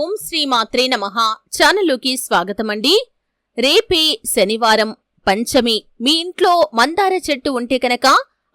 ఓం శ్రీ మాత్రే నమ. ఛానల్లోకి స్వాగతమండి. రేపే శనివారం పంచమి. మీ ఇంట్లో మందార చెట్టు ఉంటే కనుక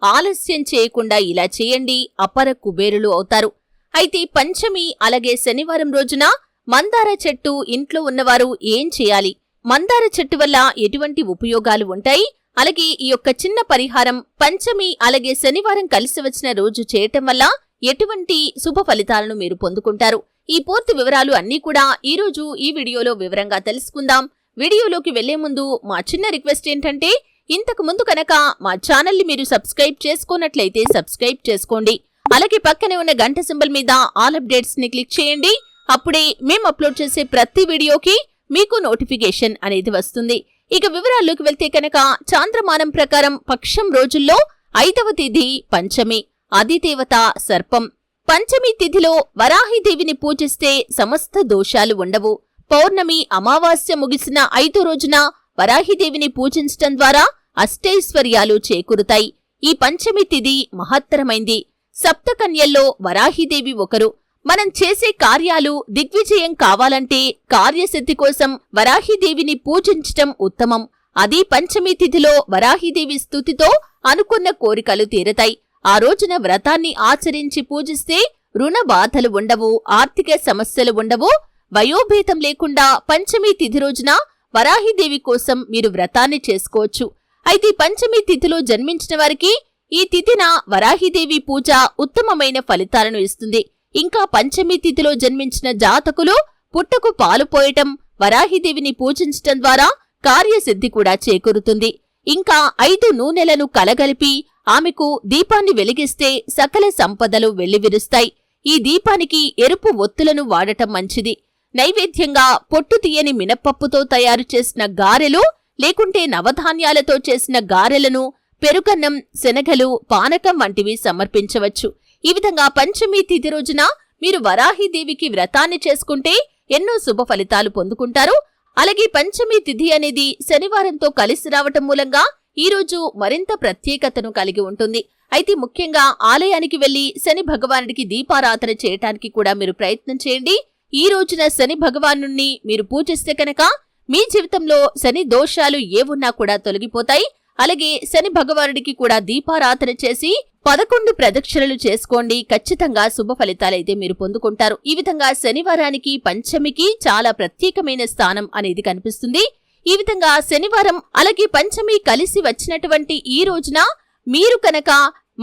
ఆలస్యం చేయకుండా ఇలా చేయండి. అపర కుబేరులు అవుతారు. అయితే పంచమి అలాగే శనివారం రోజున మందార చెట్టు ఇంట్లో ఉన్నవారు ఏం చేయాలి? మందార చెట్టు వల్ల ఎటువంటి ఉపయోగాలు ఉంటాయి? అలాగే ఈ యొక్క చిన్న పరిహారం పంచమి అలాగే శనివారం కలిసి వచ్చిన రోజు చేయటం వల్ల ఎటువంటి శుభ ఫలితాలను మీరు పొందుకుంటారు? ఈ పూర్తి వివరాలు అన్నీ కూడా ఈరోజు ఈ వీడియోలో వివరంగా తెలుసుకుందాం. వీడియోలోకి వెళ్ళే ముందు మా చిన్న రిక్వెస్ట్ ఏంటంటే ఇంతకు ముందు కనుక మా ఛానల్ని మీరు సబ్స్క్రైబ్ చేసుకున్నట్లయితే సబ్స్క్రైబ్ చేసుకోండి. అలాగే పక్కనే ఉన్న గంట సింబల్ మీద ఆల్ అప్డేట్స్ని క్లిక్ చేయండి. అప్పుడే మేము అప్లోడ్ చేసే ప్రతి వీడియోకి మీకు నోటిఫికేషన్ అనేది వస్తుంది. ఇక వివరాల్లోకి వెళ్తే కనుక చాంద్రమానం ప్రకారం పక్షం రోజుల్లో ఐదవ తేదీ పంచమి అధిదేవత సర్పం. పంచమి తిథిలో వరాహిదేవిని పూజిస్తే సమస్త దోషాలు ఉండవు. పౌర్ణమి అమావాస్య ముగిసిన ఐదో రోజున వరాహిదేవిని పూజించటం ద్వారా అష్టైశ్వర్యాలు చేకూరుతాయి. ఈ పంచమి తిథి మహత్తరమైంది. సప్తకన్యల్లో వరాహిదేవి ఒకరు. మనం చేసే కార్యాలు దిగ్విజయం కావాలంటే కార్యసిద్ధి కోసం వరాహిదేవిని పూజించటం ఉత్తమం. అది పంచమి తిథిలో వరాహిదేవి స్థుతితో అనుకున్న కోరికలు తీరతాయి. ఆ రోజున వ్రతాన్ని ఆచరించి పూజిస్తే రుణ బాధలు ఉండవు ఆర్థిక సమస్యలు ఉండవు. వయోభేతం లేకుండా పంచమి తిథి రోజున వరాహిదేవి కోసం మీరు వ్రతాన్ని చేసుకోవచ్చు. అయితే పంచమి తిథిలో జన్మించిన వారికి ఈ తిథిన వరాహిదేవి పూజ ఉత్తమమైన ఫలితాలను ఇస్తుంది. ఇంకా పంచమి తిథిలో జన్మించిన జాతకులు పుట్టకు పాలు పోయటం వరాహిదేవిని పూజించటం ద్వారా కార్యసిద్ధి కూడా చేకూరుతుంది. ఇంకా ఐదు నూనెలను కలగలిపి ఆమెకు దీపాన్ని వెలిగిస్తే సకల సంపదలు వెల్లివిరుస్తాయి. ఈ దీపానికి ఎరుపు ఒత్తులను వాడటం మంచిది. నైవేద్యంగా పొట్టు తీయని మినప్పప్పుతో తయారు చేసిన గారెలు లేకుంటే నవధాన్యాలతో చేసిన గారెలను పెరుగన్నం శనగలు పానకం వంటివి సమర్పించవచ్చు. ఈ విధంగా పంచమి తిథి రోజున మీరు వరాహిదేవికి వ్రతాన్ని చేసుకుంటే ఎన్నో శుభ ఫలితాలు పొందుకుంటారు. అలాగే పంచమి తిథి అనేది శనివారంతో కలిసి రావటం మూలంగా ఈ రోజు మరింత ప్రత్యేకతను కలిగి ఉంటుంది. అయితే ముఖ్యంగా ఆలయానికి వెళ్ళి శని భగవానుడికి దీపారాధన చేయటానికి కూడా మీరు ప్రయత్నం చేయండి. ఈ రోజున శని భగవాను మీరు పూజిస్తే కనుక మీ జీవితంలో శని దోషాలు ఏవున్నా కూడా తొలగిపోతాయి. అలాగే శని భగవానుడికి కూడా దీపారాధన చేసి పదకొండు ప్రదక్షిణలు చేసుకోండి. ఖచ్చితంగా శుభ ఫలితాలైతే మీరు పొందుకుంటారు. ఈ విధంగా శనివారానికి పంచమికి చాలా ప్రత్యేకమైన స్థానం అనేది కనిపిస్తుంది. ఈ విధంగా శనివారం అలాగే పంచమి కలిసి వచ్చినటువంటి ఈ రోజున మీరు కనుక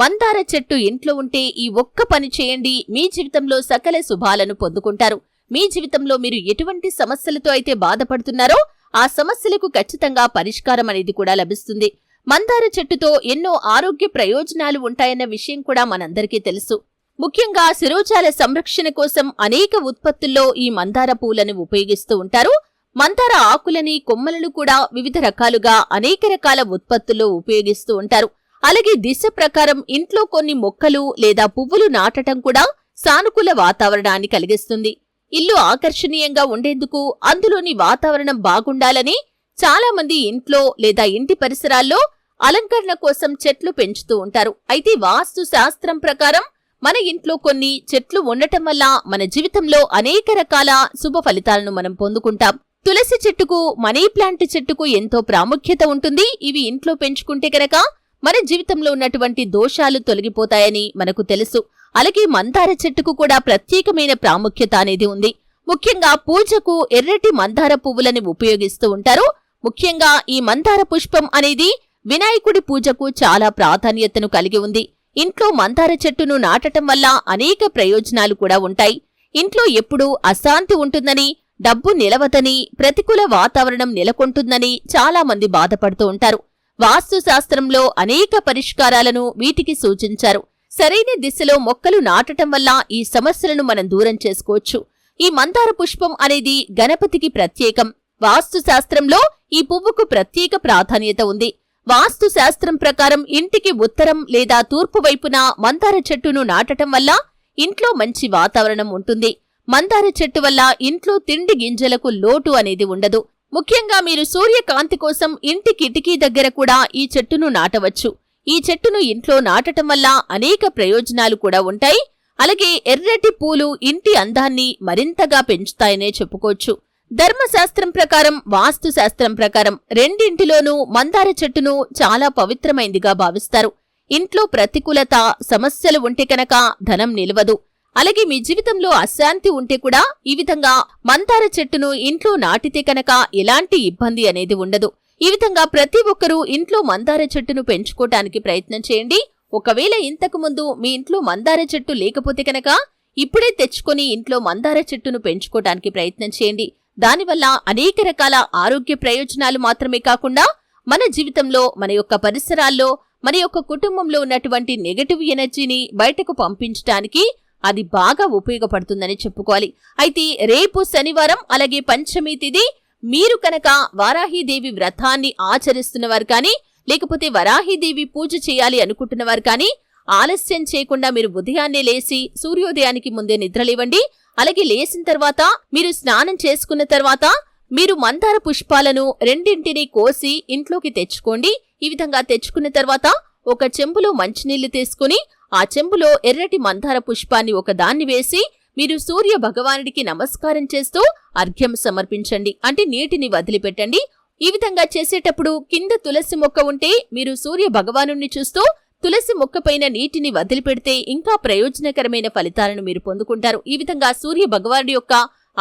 మందార చెట్టు ఇంట్లో ఉంటే ఈ ఒక్క పని చేయండి. మీ జీవితంలో సకల శుభాలను పొందుకుంటారు. మీ జీవితంలో మీరు ఎటువంటి సమస్యలతో అయితే బాధపడుతున్నారో ఆ సమస్యలకు ఖచ్చితంగా పరిష్కారం అనేది కూడా లభిస్తుంది. మందార చెట్టుతో ఎన్నో ఆరోగ్య ప్రయోజనాలు ఉంటాయన్న విషయం కూడా మనందరికీ తెలుసు. ముఖ్యంగా శిరోజాల సంరక్షణ కోసం అనేక ఉత్పత్తుల్లో ఈ మందార పూలను ఉపయోగిస్తూ ఉంటారు. మందార ఆకులని కొమ్మలను కూడా వివిధ రకాలుగా అనేక రకాల ఉత్పత్తుల్లో ఉపయోగిస్తూ ఉంటారు. అలాగే దిశ ప్రకారం ఇంట్లో కొన్ని మొక్కలు లేదా పువ్వులు నాటటం కూడా సానుకూల వాతావరణాన్ని కలిగిస్తుంది. ఇల్లు ఆకర్షణీయంగా ఉండేందుకు అందులోని వాతావరణం బాగుండాలని చాలా మంది ఇంట్లో లేదా ఇంటి పరిసరాల్లో అలంకరణ కోసం చెట్లు పెంచుతూ ఉంటారు. అయితే వాస్తు శాస్త్రం ప్రకారం మన ఇంట్లో కొన్ని చెట్లు ఉండటం వల్ల మన జీవితంలో అనేక రకాల శుభ ఫలితాలను మనం పొందుకుంటాం. తులసి చెట్టుకు మనీ ప్లాంట్ చెట్టుకు ఎంతో ప్రాముఖ్యత ఉంటుంది. ఇవి ఇంట్లో పెంచుకుంటే కనుక మన జీవితంలో ఉన్నటువంటి దోషాలు తొలగిపోతాయని మనకు తెలుసు. అలాగే మందార చెట్టుకు కూడా ప్రత్యేకమైన ప్రాముఖ్యత అనేది ఉంది. ముఖ్యంగా పూజకు ఎర్రటి మందార పువ్వులని ఉపయోగిస్తూ ఉంటారు. ముఖ్యంగా ఈ మందార పుష్పం అనేది వినాయకుడి పూజకు చాలా ప్రాధాన్యతను కలిగి ఉంది. ఇంట్లో మందార చెట్టును నాటటం వల్ల అనేక ప్రయోజనాలు కూడా ఉంటాయి. ఇంట్లో ఎప్పుడూ అశాంతి ఉంటుందని డబ్బు నిలవదని ప్రతికూల వాతావరణం నెలకొంటుందని చాలా మంది బాధపడుతూ ఉంటారు. వాస్తుశాస్త్రంలో అనేక పరిష్కారాలను వీటికి సూచించారు. సరైన దిశలో మొక్కలు నాటటం వల్ల ఈ సమస్యలను మనం దూరం చేసుకోవచ్చు. ఈ మందార పుష్పం అనేది గణపతికి ప్రత్యేకం. వాస్తుశాస్త్రంలో ఈ పువ్వుకు ప్రత్యేక ప్రాధాన్యత ఉంది. వాస్తు శాస్త్రం ప్రకారం ఇంటికి ఉత్తరం లేదా తూర్పు వైపున మందార చెట్టును నాటటం వల్ల ఇంట్లో మంచి వాతావరణం ఉంటుంది. మందార చెట్టు వల్ల ఇంట్లో తిండి గింజలకు లోటు అనేది ఉండదు. ముఖ్యంగా మీరు సూర్యకాంతి కోసం ఇంటి కిటికీ దగ్గర కూడా ఈ చెట్టును నాటవచ్చు. ఈ చెట్టును ఇంట్లో నాటటం వల్ల అనేక ప్రయోజనాలు కూడా ఉంటాయి. అలాగే ఎర్రటి పూలు ఇంటి అందాన్ని మరింతగా పెంచుతాయనే చెప్పుకోవచ్చు. ధర్మశాస్త్రం ప్రకారం వాస్తు శాస్త్రం ప్రకారం రెండింటిలోనూ మందార చెట్టును చాలా పవిత్రమైందిగా భావిస్తారు. ఇంట్లో ప్రతికూలత సమస్యలు ఉంటే కనుక ధనం నిలవదు. అలాగే మీ జీవితంలో అశాంతి ఉంటే కూడా ఈ విధంగా మందార చెట్టును ఇంట్లో నాటితే కనుక ఎలాంటి ఇబ్బంది అనేది ఉండదు. ఈ విధంగా ప్రతి ఒక్కరూ ఇంట్లో మందార చెట్టును పెంచుకోవటానికి ప్రయత్నం చేయండి. ఒకవేళ ఇంతకు ముందు మీ ఇంట్లో మందార చెట్టు లేకపోతే కనుక ఇప్పుడే తెచ్చుకొని ఇంట్లో మందార చెట్టును పెంచుకోవటానికి ప్రయత్నం చేయండి. దానివల్ల అనేక రకాల ఆరోగ్య ప్రయోజనాలు మాత్రమే కాకుండా మన జీవితంలో మన యొక్క పరిసరాల్లో మన యొక్క కుటుంబంలో ఉన్నటువంటి నెగటివ్ ఎనర్జీని బయటకు పంపించడానికి అది బాగా ఉపయోగపడుతుందని చెప్పుకోవాలి. అయితే రేపు శనివారం అలాగే పంచమి తిది మీరు కనుక వారాహీదేవి వ్రతాన్ని ఆచరిస్తున్నవారు కానీ లేకపోతే వరాహీదేవి పూజ చేయాలి అనుకుంటున్నవారు కానీ ఆలస్యం చేయకుండా మీరు ఉదయాన్నే లేచి సూర్యోదయానికి ముందే నిద్రలేవండి. అలాగే లేసిన తర్వాత మీరు స్నానం చేసుకున్న తర్వాత మీరు మందార పుష్పాలను రెండింటిని కోసి ఇంట్లోకి తెచ్చుకోండి. ఈ విధంగా తెచ్చుకున్న తర్వాత ఒక చెంబులో మంచినీళ్ళు తీసుకుని ఆ చెంబులో ఎర్రటి మందార పుష్పాన్ని ఒక దాన్ని వేసి మీరు సూర్య భగవానుడికి నమస్కారం చేస్తూ అర్ఘ్యం సమర్పించండి. అంటే నీటిని వదిలిపెట్టండి. ఈ విధంగా చేసేటప్పుడు కింద తులసి మొక్క ఉంటే మీరు సూర్య భగవాను చూస్తూ తులసి మొక్కపైన నీటిని వదిలిపెడితే ఇంకా ప్రయోజనకరమైన ఫలితాలను మీరు పొందుకుంటారు. ఈ విధంగా సూర్య భగవానుడి యొక్క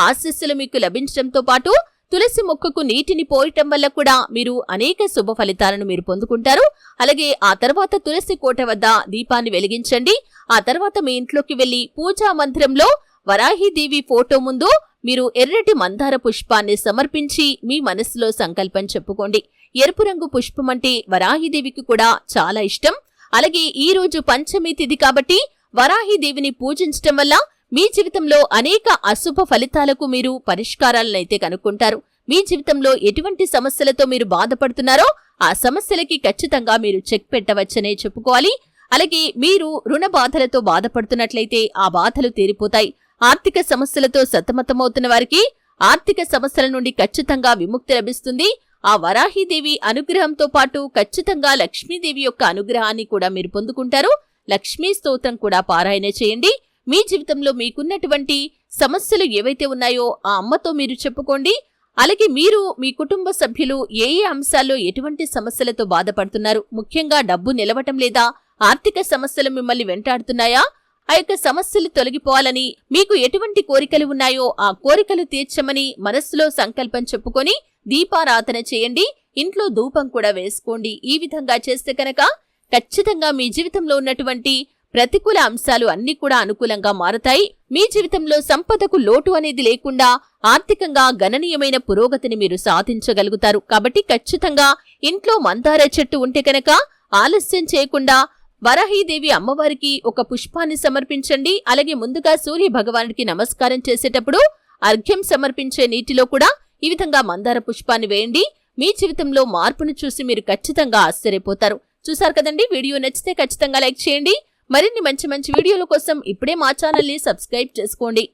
ఆశస్సులు మీకు లభించడంతో పాటు తులసి మొక్కకు నీటిని పోయటం వల్ల కూడా మీరు అనేక శుభ ఫలితాలను మీరు పొందుకుంటారు. అలాగే ఆ తర్వాత తులసి కోట వద్ద దీపాన్ని వెలిగించండి. ఆ తర్వాత మీ ఇంట్లోకి వెళ్ళి పూజా మందిరంలో వరాహీదేవి ఫోటో ముందు మీరు ఎర్రటి మందార పుష్పాన్ని సమర్పించి మీ మనసులో సంకల్పం చెప్పుకోండి. ఎరుపు రంగు పుష్పం అంటే వరాహిదేవికి కూడా చాలా ఇష్టం. అలాగే ఈ రోజు పంచమి తిథి కాబట్టి వరాహిదేవిని పూజించటం వల్ల మీ జీవితంలో అనేక అశుభ ఫలితాలకు మీరు పరిష్కారాలనైతే కనుక్కుంటారు. మీ జీవితంలో ఎటువంటి సమస్యలతో మీరు బాధపడుతున్నారో ఆ సమస్యలకి ఖచ్చితంగా మీరు చెక్ పెట్టవచ్చనే చెప్పుకోవాలి. అలాగే మీరు రుణ బాధలతో బాధపడుతున్నట్లయితే ఆ బాధలు తీరిపోతాయి. ఆర్థిక సమస్యలతో సతమతమవుతున్న వారికి ఆర్థిక సమస్యల నుండి ఖచ్చితంగా విముక్తి లభిస్తుంది. ఆ వరాహీదేవి అనుగ్రహంతో పాటు ఖచ్చితంగా లక్ష్మీదేవి యొక్క అనుగ్రహాన్ని కూడా మీరు పొందుకుంటారు. లక్ష్మీ స్తోత్రం కూడా పారాయణ చేయండి. మీ జీవితంలో మీకున్నటువంటి సమస్యలు ఏవైతే ఉన్నాయో ఆ అమ్మతో మీరు చెప్పుకోండి. అలాగే మీరు మీ కుటుంబ సభ్యులు ఏ ఏ అంశాల్లో ఎటువంటి సమస్యలతో బాధపడుతున్నారు? ముఖ్యంగా డబ్బు నిలవటం లేదా ఆర్థిక సమస్యలు మిమ్మల్ని వెంటాడుతున్నాయా? ఆ యొక్క సమస్యలు తొలగిపోవాలని మీకు ఎటువంటి కోరికలు ఉన్నాయో ఆ కోరికలు తీర్చమని మనస్సులో సంకల్పం చెప్పుకొని దీపారాధన చేయండి ఇంట్లో ధూపం కూడా వేసుకోండి. ఈ విధంగా చేస్తే కనుక ఖచ్చితంగా మీ జీవితంలో ఉన్నటువంటి ప్రతికూల అంశాలు అన్ని కూడా అనుకూలంగా మారతాయి. మీ జీవితంలో సంపదకు లోటు అనేది లేకుండా ఆర్థికంగా గణనీయమైన పురోగతిని మీరు సాధించగలుగుతారు. కాబట్టి ఖచ్చితంగా ఇంట్లో మందార చెట్టు ఉంటే కనుక ఆలస్యం చేయకుండా వరాహీదేవి అమ్మవారికి ఒక పుష్పాన్ని సమర్పించండి. అలాగే ముందుగా సూర్య భగవానుడికి నమస్కారం చేసేటప్పుడు అర్ఘ్యం సమర్పించే నీటిలో కూడా ఈ విధంగా మందార పుష్పాన్ని వేయండి. మీ జీవితంలో మార్పును చూసి మీరు ఖచ్చితంగా ఆశ్చర్యపోతారు. చూసారు కదండి? వీడియో నచ్చితే ఖచ్చితంగా లైక్ చేయండి. మరిన్ని మంచి మంచి వీడియోల కోసం ఇప్పుడే మా ఛానల్ని సబ్స్క్రైబ్ చేసుకోండి.